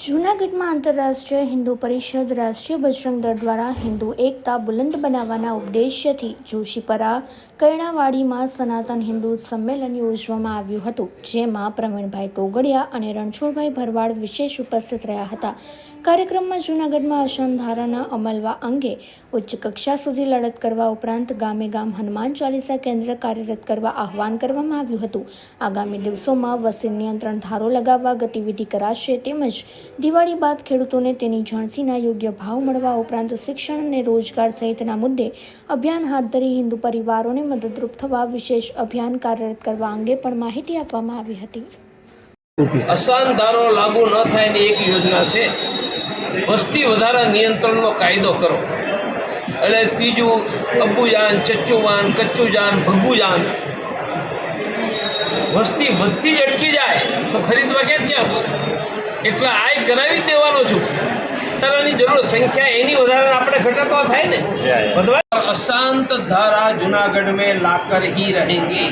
જૂનાગઢમાં આંતરરાષ્ટ્રીય હિન્દુ પરિષદ રાષ્ટ્રીય બજરંગ દળ દ્વારા હિન્દુ એકતા બુલંદ બનાવવાના ઉદ્દેશ્યથી જોશીપરા, કૈણાવાડીમાં સનાતન હિન્દુ સંમેલન યોજવામાં આવ્યું હતું, જેમાં પ્રવીણભાઈ તોગડિયા અને રણછોડભાઈ ભરવાડ વિશેષ ઉપસ્થિત રહ્યા હતા. કાર્યક્રમમાં જૂનાગઢમાં અસંધારાના અમલવા અંગે ઉચ્ચ કક્ષા સુધી લડત કરવા ઉપરાંત ગામે ગામ હનુમાન ચાલીસા કેન્દ્ર કાર્યરત કરવા આહવાન કરવામાં આવ્યું હતું. આગામી દિવસોમાં વસ્તી નિયંત્રણ ધારો લગાવવા ગતિવિધિ કરાશે તેમજ દિવાળી બાદ ખેડૂતોને તેની ઝાંસીના યોગ્ય ભાવ મળવા ઉપરાંત શિક્ષણ અને રોજગાર સહિતના મુદ્દે અભિયાન હાથ ધરી હિન્દુ પરિવારોને મદદરૂપ થવા વિશેષ અભિયાન કાર્યરત કરવા અંગે પણ માહિતી આપવામાં આવી હતી. અસાન લાગુ ન થાયની એક યોજના છે. વસ્તી વધારા નિયંત્રણનો કાયદો કરો. એટલે ત્રીજું અબુયાન ચચ્ચુવાન, કચ્ચુજાન ભગુયાન વસ્તી વધતી જ અટકી જાય તો ખરીદવા આવશે એટલે આય કરાવી દેવાનો છું. વધારાની જરૂર સંખ્યા એની વધારે આપણે ઘટાડવા થાય ને. અશાંત ધારા જુનાગઢ મેં લાકર હી રહેગી.